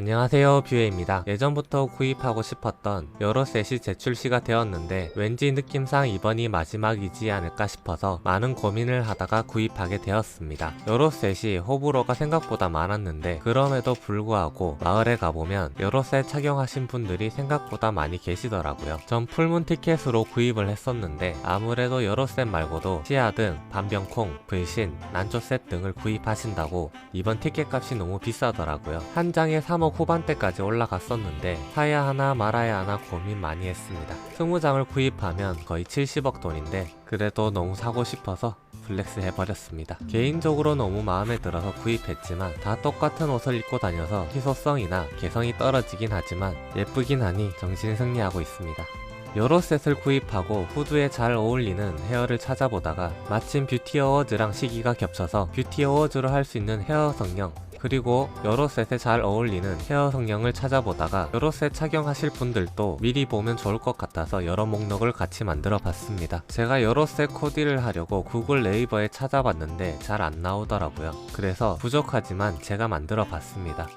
안녕하세요 뷰에입니다. 예전부터 구입하고 싶었던 여러 셋이 재출시가 되었는데 왠지 느낌상 이번이 마지막이지 않을까 싶어서 많은 고민을 하다가 구입하게 되었습니다. 여러 셋이 호불호가 생각보다 많았는데 그럼에도 불구하고 마을에 가보면 여러 셋 착용하신 분들이 생각보다 많이 계시더라고요. 전 풀문 티켓으로 구입을 했었는데 아무래도 여러 셋 말고도 시야 등 반병콩, 불신, 난조 셋 등을 구입하신다고 이번 티켓 값이 너무 비싸더라고요. 한 장에 3억 후반대까지 올라갔었는데 사야 하나 말아야 하나 고민 많이 했습니다. 20장을 구입하면 거의 70억 돈인데 그래도 너무 사고 싶어서 플렉스 해버렸습니다. 개인적으로 너무 마음에 들어서 구입했지만 다 똑같은 옷을 입고 다녀서 희소성이나 개성이 떨어지긴 하지만 예쁘긴 하니 정신 승리하고 있습니다. 여러 셋을 구입하고 후드에 잘 어울리는 헤어를 찾아보다가 마침 뷰티 어워즈랑 시기가 겹쳐서 뷰티 어워즈로 할 수 있는 헤어 성형 그리고 여러 셋에 잘 어울리는 헤어 성형을 찾아보다가 여러 셋 착용하실 분들도 미리 보면 좋을 것 같아서 여러 목록을 같이 만들어 봤습니다. 제가 여러 셋 코디를 하려고 구글 네이버에 찾아봤는데 잘 안 나오더라고요. 그래서 부족하지만 제가 만들어 봤습니다.